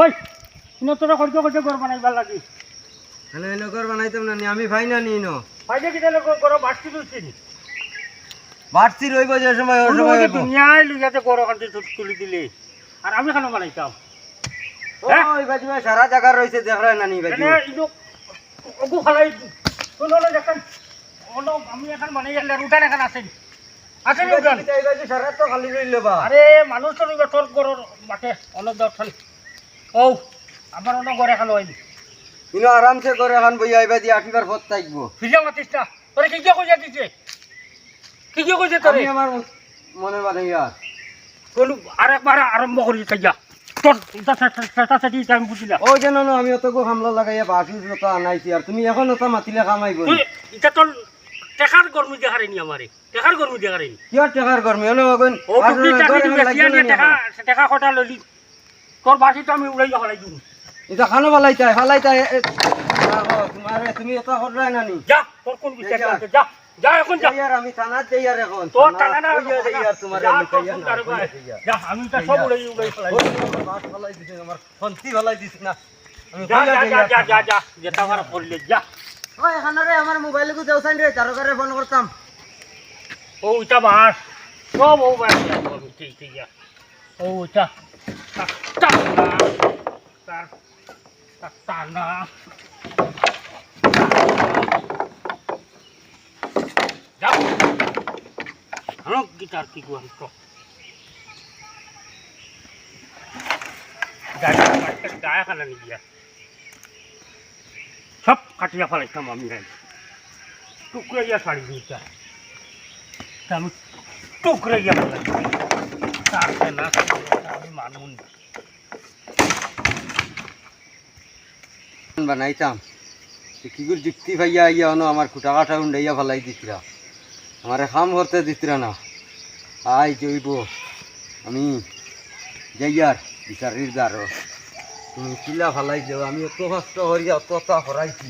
ওই ইনো তোরা করতে করতে ঘর বানাইবার লাগি। হ্যালো হ্যালো ঘর বানাইতাম না আমি ভাই না নি। নো ফাইদে কিটা লোক করো বাড়তি তুলছি বাড়তি রইব যে সময় ওই সময় দুনিয়ায় লুইয়াতে তুলি দিলে। আর আমি কেন বানাইতাম? হ্যাঁ? ওই বাজু সারা জায়গা রয়েছে দেখরা না নি বাজু। ইনো ওগু খালাই শুনো না দেখেন। আমি এখন বানাই গেলে উঠান এখন আসেন। আসেন বাজু সারা তো খালি রইল বা। আরে মানুষ তো তোর গরুর মাঠে অনেক খালি ও আমার অন্য ঘরে খালো হয়নি ইনো আরামসে এখন বইয়া আইবা দিয়ে পথ থাকব ফিজা মাতিস না তোরে কি কি কইয়া দিছে কি কি কইছে তোরে আমি আমার মনে বানাইয়া কোন আরেকবার আরম্ভ করি চেষ্টি আমি ও না হামলা লাগাইয়া বাসি জোতা আনাইছি আর তুমি এখন ওটা মাতিলে কামাইব তুই এটা তোর টেকার গরমি দেখারে নি আমারে টেকার গরমি দেখারে নি কিয় টাকার গরমি হলো এখন ও টুকলি টাকা দিবে সিয়া টেকা টেকা কটা ললি তোর তো আমি উড়াই হলাই দিম এটা খানো ফালাইতাই ফালাইতাই তোমার তুমি এটা করাই না নি যা তোর কোন বিচার যা। যা এখন যা। যাই আর আমি থানাত যাই আর এখন তোর টানা না যাই তোমার আমি তোর কইয়া না। যা আমি তো সব উড়াই উড়াই ফেলাই বাস ফালাই দিছে আমার ফন্তি ফালাই দিছে না। আমি যা কইয়া যা যা যা যা যা যেটা আমার করলে যা। ওই এখানে রে আমার মোবাইলে কো দেও সাইন রে তারকারে ফোন করতাম। ও এটা বাস। সব ও বাস। ঠিক ঠিক যা। ও এটা টানা তার টানা যাও হ্যাঁ গিটার কি গুয়ান তো গায়ে গায়ে খানা নিয়ে সব কাটিয়া ফেলাইতাম আমি রাই টুকরাইয়া শাড়ি দিতা আমি টুকরাইয়া ফেলাই তারপরে না আমি মানুন বানাইতাম। কি করে যুক্তি ভাইয়া আইয়া হনো আমার খুটা কাটা উন্ডাইয়া ফেলাই দিতরা। আমার কাম করতে দিতরা না। আই জইব আমি যাইয়ার বিচারির গারো তুমি কিলা ফেলাই দেও? আমি অত কষ্ট করিয়া অত তা করাইছি।